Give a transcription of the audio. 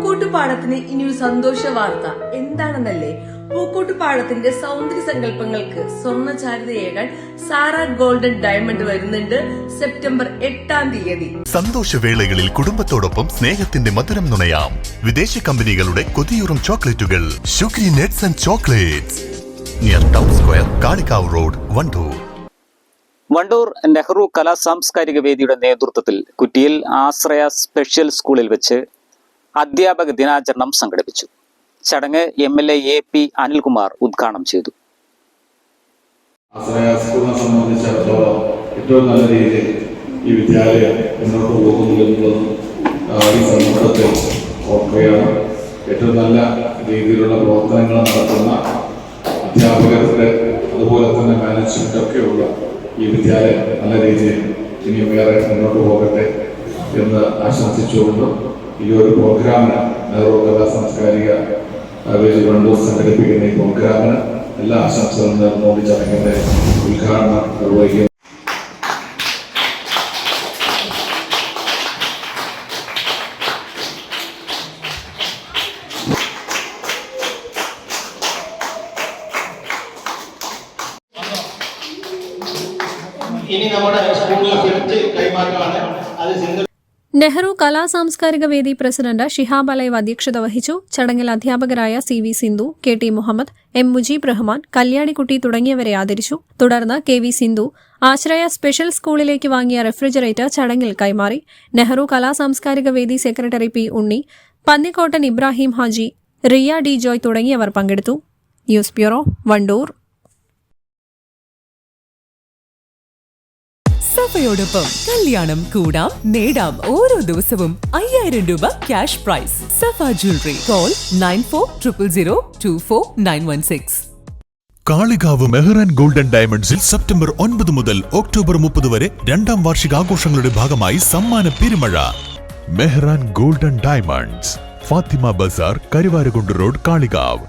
പൂക്കോട്ടുപാടത്തിന് ഇനിയൊരു സന്തോഷ വാർത്ത. എന്താണെന്നല്ലേ? പൂക്കോട്ടുപാടത്തിന്റെ സൗന്ദര്യ സങ്കല്പങ്ങൾക്ക് സ്വർണ ചാരുതയേകാൻ സാറ ഗോൾഡൻ ഡയമണ്ട് വരുന്നുണ്ട് സെപ്റ്റംബർ എട്ടാം തീയതി. സന്തോഷവേളകളിൽ കുടുംബത്തോടൊപ്പം സ്നേഹത്തിന്റെ മധുരം നുണയാം. വിദേശ കമ്പനികളുടെ കൊതിയൂറും ചോക്ലേറ്റുകൾ. Sugary nuts and chocolates. Near town square Kalikavu road Wandoor. Wandoor Nehru കലാ സാംസ്കാരിക വേദിയുടെ നേതൃത്വത്തിൽ കുറ്റിയിൽ ആശ്രയ സ്പെഷ്യൽ സ്കൂളിൽ വെച്ച് അധ്യാപക ദിനാചരണം സംഘടിപ്പിച്ചു. ചടങ്ങ് M L A A P Anilkumar ഉദ്ഘാടനം ചെയ്തു. സംബന്ധിച്ചിടത്തോളം ഏറ്റവും നല്ല രീതിയിൽ ഈ വിദ്യാലയം മുന്നോട്ട് പോകുന്നു എന്നുള്ളതും ഈ സമൂഹത്തെ ഓർക്കുകയാണ്. ഏറ്റവും നല്ല രീതിയിലുള്ള പ്രവർത്തനങ്ങൾ നടത്തുന്ന അധ്യാപകരുടെ അതുപോലെ തന്നെ മാനേജ്മെന്റ് ഒക്കെയുള്ള ഈ വിദ്യാലയം നല്ല രീതിയിൽ ഇനിയും വേറെ മുന്നോട്ട് പോകട്ടെ. എന്ന് ആശംസിച്ചുകൊണ്ട് ഈ ഒരു പ്രോഗ്രാമിന് നെഹ്റു കലാ സാംസ്കാരിക വേദി സംഘടിപ്പിക്കുന്ന ഈ പ്രോഗ്രാമിന് എല്ലാ ആശംസകളും നേർന്നുകൊണ്ട് ചടങ്ങിന്റെ ഉദ്ഘാടനം നിർവഹിക്കുന്നു. ഇനി നമ്മുടെ സ്കൂളിൽ ഫിഫ്റ്റ് കൈമാറ്റമാണ്. അത് സിന്ധു നെഹ്റു കലാ സാംസ്കാരിക വേദി പ്രസിഡന്റ് ഷിഹാബ് അലൈവ് അധ്യക്ഷത വഹിച്ചു. ചടങ്ങിൽ അധ്യാപകരായ C V Sindhu K T Muhammad M Mujeeb Rahman Kalyanikutty തുടങ്ങിയവരെ ആദരിച്ചു. തുടർന്ന് K V Sindhu Ashraya special സ്കൂളിലേക്ക് വാങ്ങിയ റെഫ്രിജറേറ്റർ ചടങ്ങിൽ കൈമാറി. നെഹ്റു കലാ സാംസ്കാരിക വേദി secretary P Unni Pannikottan Ibrahim Haji Riya D Joy തുടങ്ങിയവർ പങ്കെടുത്തു. News bureau Wandoor. സഫയോടൊപ്പം കല്യാണം കൂടാം നേടാം ഓരോ ദിവസവും അയ്യായിരം രൂപ cash prize Safa jewellery call nine four triple zero two four nine one six Kalikavu Mehran golden ഡയമണ്ട്സിൽ സെപ്റ്റംബർ ഒൻപത് മുതൽ ഒക്ടോബർ മുപ്പത് വരെ രണ്ടാം വാർഷികാഘോഷങ്ങളുടെ ഭാഗമായി സമ്മാന പെരുമഴ. Mehran golden diamonds. Fathima Bazar Karuvarakundu road Kalikavu.